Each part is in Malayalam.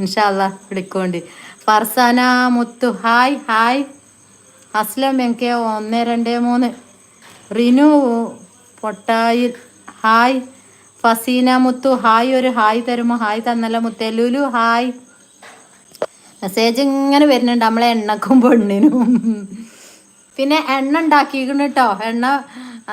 ഇൻഷാല്ല വിളിക്കോണ്ട്. ഫർസാന മുത്തു hi hi. Aslam M K ഒന്ന് രണ്ട് മൂന്ന്. റിനു പൊട്ടായിൽ ഹായ്. ഫസീന മുത്തു ഹായ് ഒരു ഹായ് തരുമോ? ഹായ് തന്നല്ല മുത്തേ. ലുലു ഹായ്. മെസ്സേജ് ഇങ്ങനെ വരുന്നുണ്ട്. നമ്മളെ എണ്ണക്കും പെണ്ണിനും. പിന്നെ എണ്ണ ഉണ്ടാക്കിയിരിക്കണം കേട്ടോ എണ്ണ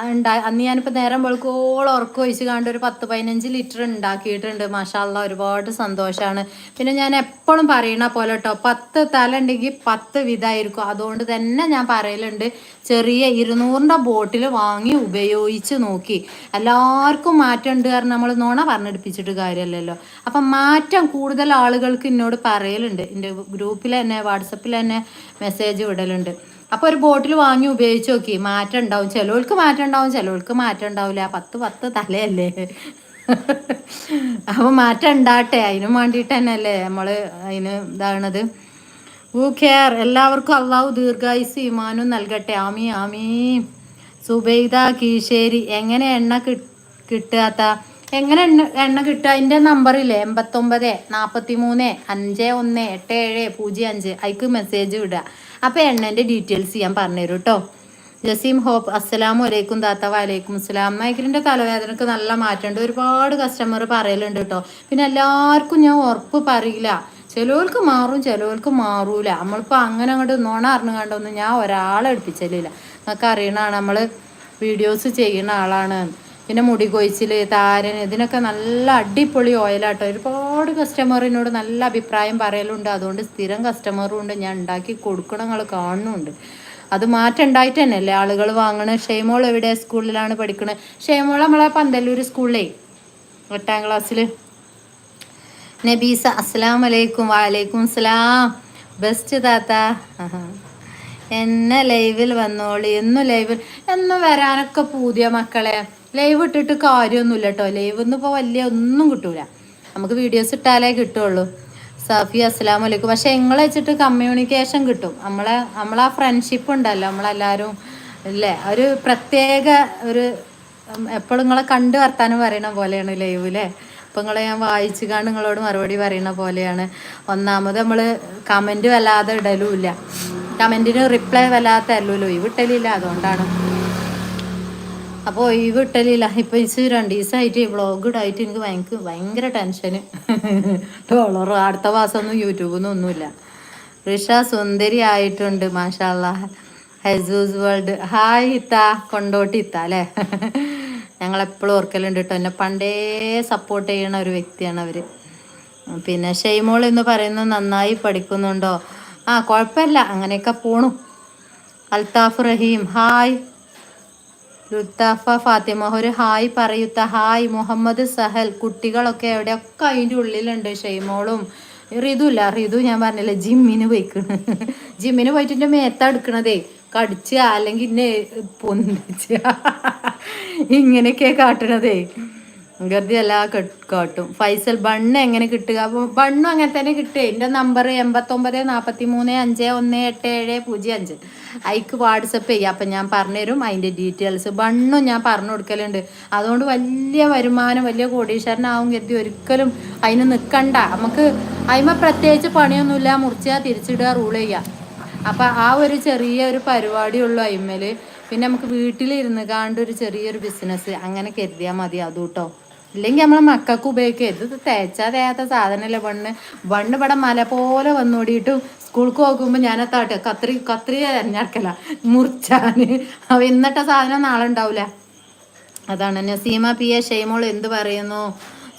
ഉണ്ടാ അന്ന് ഞാനിപ്പോൾ നേരം വെളുക്കോളം ഉറക്കം ഒഴിച്ച് കണ്ട് ഒരു പത്ത് പതിനഞ്ച് ലിറ്റർ ഉണ്ടാക്കിയിട്ടുണ്ട്. മാഷാല്ല ഒരുപാട് സന്തോഷമാണ് പിന്നെ ഞാൻ എപ്പോഴും പറയണ പോലെ കേട്ടോ പത്ത് തല ഉണ്ടെങ്കിൽ പത്ത് വിധമായിരിക്കും. അതുകൊണ്ട് തന്നെ ഞാൻ പറയലുണ്ട് ചെറിയ ഇരുന്നൂറിന്റെ ബോട്ടിൽ വാങ്ങി ഉപയോഗിച്ച് നോക്കി. എല്ലാവർക്കും മാറ്റം ഉണ്ട് കാരണം നമ്മൾ നോണ പറഞ്ഞെടുപ്പിച്ചിട്ട് കാര്യമല്ലല്ലോ അപ്പം മാറ്റം കൂടുതൽ ആളുകൾക്ക് എന്നോട് പറയലുണ്ട്. എന്റെ ഗ്രൂപ്പിൽ തന്നെ വാട്സപ്പിൽ തന്നെ മെസ്സേജ് വിടലുണ്ട്. അപ്പോൾ ഒരു ബോട്ടിൽ വാങ്ങി ഉപയോഗിച്ച് നോക്കി. മാറ്റം ഉണ്ടാവും. ചിലവർക്ക് മാറ്റം ഉണ്ടാവും ചിലവർക്ക് മാറ്റം ഉണ്ടാവില്ല. പത്ത് പത്ത് തലയല്ലേ? അപ്പോൾ മാറ്റം ഉണ്ടാട്ടെ അതിനും വേണ്ടിയിട്ട് തന്നെ അല്ലേ നമ്മൾ അതിന് ഇതാണത് വൂ കെയർ എല്ലാവർക്കും അള്ളാഹു ദീർഘായുസ് ഇമാനും നൽകട്ടെ. ആമി ആമീ സുബൈദ കീശേരി. എങ്ങനെ എണ്ണ കിട്ടാത്ത എങ്ങനെ എണ്ണ എണ്ണ കിട്ടുക? അതിന്റെ നമ്പറില്ലേ എൺപത്തൊമ്പത് നാൽപ്പത്തി മൂന്ന് അഞ്ച് ഒന്ന് എട്ട് ഏഴ് പൂജ്യം അഞ്ച്. അതിക്ക് മെസ്സേജ് വിടുക. അപ്പോൾ എണ്ണന്റെ ഡീറ്റെയിൽസ് ഞാൻ പറഞ്ഞുതരും കേട്ടോ ജസീം ഹോപ്പ് അസ്സലാം വലൈക്കും താത്ത വലൈക്കും അസ്സലാം. മൈഗ്രന്റെ തലവേദനക്ക് നല്ല മാറ്റമുണ്ട്. ഒരുപാട് കസ്റ്റമർ പറയലുണ്ട് കേട്ടോ പിന്നെ എല്ലാവർക്കും ഞാൻ ഉറപ്പ് പറയില്ല. ചിലവർക്ക് മാറും ചിലവർക്ക് മാറൂല. നമ്മളിപ്പോൾ അങ്ങനെ അങ്ങോട്ട് നോണ അറിഞ്ഞു കണ്ടൊന്നും ഞാൻ ഒരാളെ എടുപ്പിച്ചില്ല നമുക്ക് അറിയണതാണ് നമ്മൾ വീഡിയോസ് ചെയ്യുന്ന ആളാണ്. പിന്നെ മുടി കൊഴിച്ചിൽ താരൻ ഇതിനൊക്കെ നല്ല അടിപൊളി ഓയിലാട്ടോ ഒരുപാട് കസ്റ്റമറിനോട് നല്ല അഭിപ്രായം പറയലുണ്ട്. അതുകൊണ്ട് സ്ഥിരം കസ്റ്റമറും ഉണ്ട്. ഞാൻ ഉണ്ടാക്കി കൊടുക്കണം നിങ്ങൾ കാണുന്നുണ്ട്. അത് മാറ്റം ഉണ്ടായിട്ട് തന്നെ അല്ലേ ആളുകൾ വാങ്ങണത് ഷെയ്മോൾ എവിടെ സ്കൂളിലാണ് പഠിക്കണത് ഷെയ്മോൾ നമ്മളെ പന്തല്ലൂർ സ്കൂളിലേ എട്ടാം ക്ലാസ്സിൽ നബീസ അസ്സലാം വലൈക്കും വാലൈക്കും അസ്സലാം ബെസ്റ്റ് താത്ത എന്നെ ലൈവിൽ വന്നോളി. എന്നും ലൈവിൽ. എന്നും വരാനൊക്കെ പൂതിയ മക്കളെ. ലൈവ് ഇട്ടിട്ട് കാര്യമൊന്നുമില്ല കേട്ടോ ലൈവ് ഒന്നും ഇപ്പോൾ വലിയ ഒന്നും കിട്ടൂല. നമുക്ക് വീഡിയോസ് ഇട്ടാലേ കിട്ടുള്ളൂ. സഫി അസ്സാം വലൈക്കും പക്ഷെ നിങ്ങളെ വെച്ചിട്ട് കമ്മ്യൂണിക്കേഷൻ കിട്ടും. നമ്മളെ നമ്മളാ ഫ്രണ്ട്ഷിപ്പ് ഉണ്ടല്ലോ. നമ്മളെല്ലാവരും അല്ലേ? ഒരു പ്രത്യേക ഒരു എപ്പോഴും നിങ്ങളെ കണ്ട് വർത്താനം പറയണ പോലെയാണ് ലൈവ് അല്ലേ അപ്പം നിങ്ങളെ ഞാൻ വായിച്ചു കാണും നിങ്ങളോട് മറുപടി പറയണ പോലെയാണ്. ഒന്നാമത് നമ്മൾ കമന്റ് വല്ലാതെ ഇടലുമില്ല. കമന്റിന് റിപ്ലൈ വല്ലാത്ത തരലുമല്ലോ. ഇവിട്ടലില്ല വിട്ടലില്ല അതുകൊണ്ടാണ്. അപ്പോൾ ഈ വിട്ടലില്ല ഇപ്പോൾ ഇച്ച് രണ്ട് ദിവസമായിട്ട് വ്ളോഗ് ഇടായിട്ട് എനിക്ക് ഭയങ്കര ഭയങ്കര ടെൻഷന് ഡോളർ അടുത്ത മാസമൊന്നും യൂട്യൂബിൽ നിന്നും ഒന്നുമില്ല. റിഷ സുന്ദരി ആയിട്ടുണ്ട് മാഷാല്ല ഹെസൂസ് വേൾഡ്. ഹായ് ഇത്ത കൊണ്ടോട്ടി ഇത്ത അല്ലേ? ഞങ്ങളെപ്പോഴും ഓർക്കലുണ്ട് കേട്ടോ എന്നെ പണ്ടേ സപ്പോർട്ട് ചെയ്യണ ഒരു വ്യക്തിയാണ് അവർ പിന്നെ ഷെയ്മോൾ എന്ന് പറയുന്നത് നന്നായി പഠിക്കുന്നുണ്ടോ? ആ കുഴപ്പമില്ല. അങ്ങനെയൊക്കെ പോണു. അൽത്താഫ് റഹീം ഹായ്. ലുത്താഫ ഫാത്തിമ ഒരു ഹായ് പറയുത്ത ഹായ് മുഹമ്മദ് സഹൽ കുട്ടികളൊക്കെ എവിടെയൊക്കെ അതിന്റെ ഉള്ളിലുണ്ട് ഷെയ്മോളും. റിതുല്ല റിതു ഞാൻ പറഞ്ഞില്ല ജിമ്മിന് പോയിക്കണ്. ജിമ്മിന് പോയിട്ട് എന്റെ മേത്ത എടുക്കണതേ കടിച്ച അല്ലെങ്കിൽ എന്നെ ഇങ്ങനെയൊക്കെ കാട്ടണതേ. ഗതി എല്ലാ കാട്ടും. ഫൈസൽ ബണ്ണ് എങ്ങനെ കിട്ടുക? അപ്പോൾ ബണ്ണും അങ്ങനെ തന്നെ കിട്ടുക എന്റെ നമ്പർ എൺപത്തൊമ്പത് നാൽപ്പത്തി മൂന്ന് അഞ്ച് ഒന്ന് എട്ട് ഏഴ് പൂജ്യം അഞ്ച്. അയക്ക് വാട്സപ്പ് ചെയ്യുക അപ്പം ഞാൻ പറഞ്ഞുതരും അതിന്റെ ഡീറ്റെയിൽസ് ബണ്ണും ഞാൻ പറഞ്ഞു കൊടുക്കലുണ്ട്. അതുകൊണ്ട് വലിയ വരുമാനം വലിയ കോടീശ്വരനാവും കരുതി ഒരിക്കലും അതിന് നിൽക്കണ്ട നമുക്ക് അതിമ പ്രത്യേകിച്ച് പണിയൊന്നുമില്ല. മുറിച്ചാൽ തിരിച്ചിടുക റൂൾ ചെയ്യുക അപ്പം ആ ഒരു ചെറിയ ഒരു പരിപാടിയുള്ളൂ അയിമേൽ പിന്നെ നമുക്ക് വീട്ടിലിരുന്ന് കാണ്ട് ഒരു ചെറിയൊരു ബിസിനസ് അങ്ങനെ കരുതിയാൽ മതി. അതുട്ടോ. ഇല്ലെങ്കിൽ നമ്മളെ മക്കൾക്ക് ഉപയോഗിക്കുക ഇത് തേച്ചാ തേയാത്ത സാധനമല്ലേ വണ്ണ്. വണ്ണ് ഇവിടെ മല പോലെ വന്നോടിയിട്ടും സ്കൂൾക്ക് പോകുമ്പോൾ ഞാൻ എത്താട്ടെ കത്രി കത്രി തിരഞ്ഞെടുക്കല മുറിച്ചാൻ അവ സാധനം നാളെ ഉണ്ടാവില്ല അതാണ്. നസീമ പി എ ഷെയ്മോൾ എന്ത് പറയുന്നു?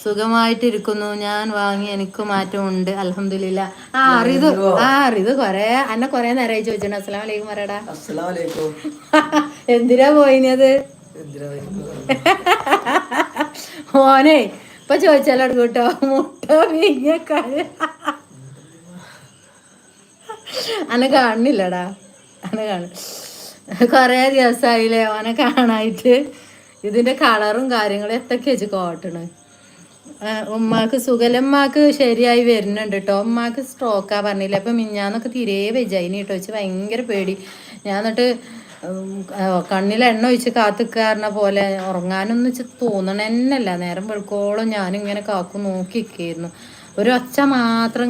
സുഖമായിട്ടിരിക്കുന്നു. ഞാൻ വാങ്ങി എനിക്ക് മാറ്റമുണ്ട് അലഹമില്ല ആ അറിത്. ആ അറിത് കൊറേ. അന്നെ കൊറേ നേരമായി ചോദിച്ചിട്ടുണ്ട് അസ്സലാം വലൈക്കും പറയടാ. എന്തിനാ പോയിനത്? ഓനെ ഇപ്പൊ ചോദിച്ചാലോ കേട്ടോ? മുട്ട വീങ്ങക്കാര് അന്നെ കാണുന്നില്ലടാ. അന്നെ കാണും. കൊറേ ദിവസമായില്ലേ ഓനെ കാണായിട്ട്. ഇതിന്റെ കളറും കാര്യങ്ങളും എത്തൊക്കെ വെച്ച് കോട്ടണ്? ഉമ്മാക്ക് സുഖലമ്മാക്ക് ശരിയായി വരുന്നുണ്ട് കേട്ടോ ഉമ്മാക്ക് സ്ട്രോക്കാ പറഞ്ഞില്ല? അപ്പം മിഞ്ഞാന്നൊക്കെ തീരെ വെജായിനി കേട്ടോ വെച്ച് ഭയങ്കര പേടി. ഞാൻ എന്നിട്ട് കണ്ണിൽ എണ്ണ ഒഴിച്ച് കാത്തുക്കാരനെ പോലെ ഉറങ്ങാനൊന്നും വെച്ച് തോന്നണ തന്നെയല്ല നേരം വെളുക്കോളം ഞാനിങ്ങനെ കാക്കു നോക്കിയിരിക്കായിരുന്നു ഒരു ഒച്ച മാത്രം